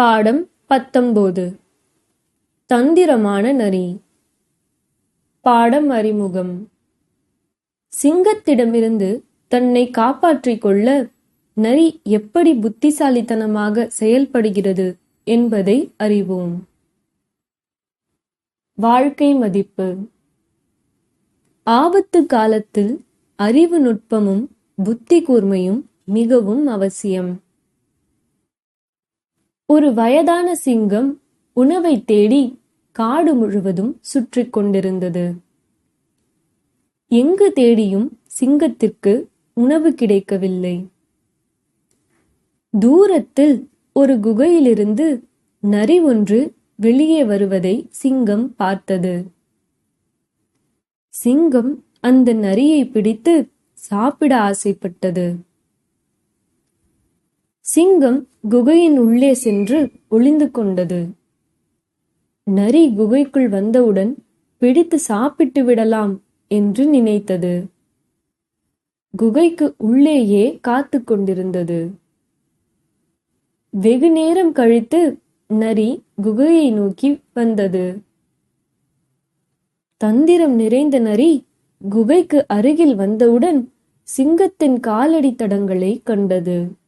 பாடம் பத்தொன்பது. தந்திரமான நரி. பாடம் அறிமுகம். சிங்கத்திடமிருந்து தன்னை காப்பாற்றிக் கொள்ள நரி எப்படி புத்திசாலித்தனமாக செயல்படுகிறது என்பதை அறிவோம். வாழ்க்கை மதிப்பு. ஆபத்து காலத்தில் அறிவு நுட்பமும் புத்தி கூர்மையும் மிகவும் அவசியம். ஒரு வயதான சிங்கம் உணவை தேடி காடு முழுவதும் சுற்றி கொண்டிருந்தது. எங்கு தேடியும் சிங்கத்திற்கு உணவு கிடைக்கவில்லை. தூரத்தில் ஒரு குகையிலிருந்து நரி ஒன்று வெளியே வருவதை சிங்கம் பார்த்தது. சிங்கம் அந்த நரியை பிடித்து சாப்பிட ஆசைப்பட்டது. சிங்கம் குகையின் உள்ளே சென்று ஒளிந்து கொண்டது. நரி குகைக்குள் வந்தவுடன் பிடித்து சாப்பிட்டு விடலாம் என்று நினைத்தது. குகைக்கு உள்ளேயே காத்து கொண்டிருந்தது. வெகு நேரம் கழித்து நரி குகையை நோக்கி வந்தது. தந்திரம் நிறைந்த நரி குகைக்கு அருகில் வந்தவுடன் சிங்கத்தின் காலடி தடங்களை கண்டது.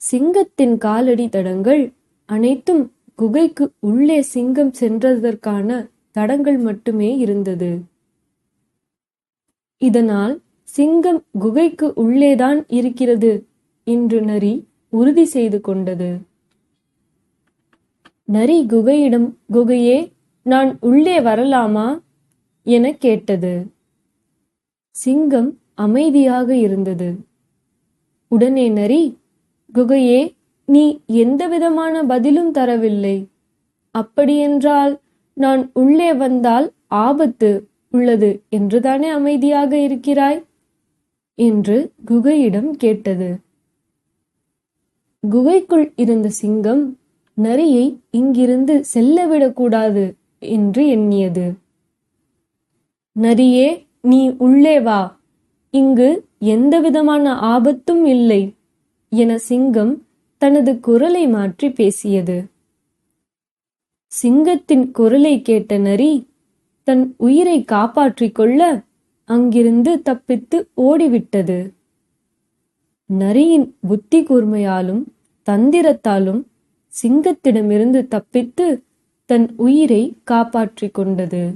சிங்கத்தின் காலடி தடங்கள் அனைத்தும் குகைக்கு உள்ளே சிங்கம் சென்றதற்கான தடங்கள் மட்டுமே இருந்தது. இதனால் சிங்கம் குகைக்கு உள்ளேதான் இருக்கிறது என்று நரி உறுதி செய்து கொண்டது. நரி குகையிடம் குகையே நான் உள்ளே வரலாமா? என கேட்டது. சிங்கம் அமைதியாக இருந்தது. உடனே நரி குகையே நீ எந்த விதமான பதிலும் தரவில்லை. அப்படியென்றால் நான் உள்ளே வந்தால் ஆபத்து உள்ளது என்றுதானே அமைதியாக இருக்கிறாய்? என்று குகையிடம் கேட்டது. குகைக்குள் இருந்த சிங்கம் நரியை இங்கிருந்து செல்லவிடக்கூடாது என்று எண்ணியது. நரியே நீ உள்ளே வா. இங்கு எந்தவிதமான ஆபத்தும் இல்லை. என சிங்கம் தனது குரலை மாற்றி பேசியது. சிங்கத்தின் குரலை கேட்ட நரி தன் உயிரை காப்பாற்றிக் கொள்ள அங்கிருந்து தப்பித்து ஓடிவிட்டது. நரியின் புத்தி கூர்மையாலும் தந்திரத்தாலும் சிங்கத்திடமிருந்து தப்பித்து தன் உயிரை காப்பாற்றிக் கொண்டது.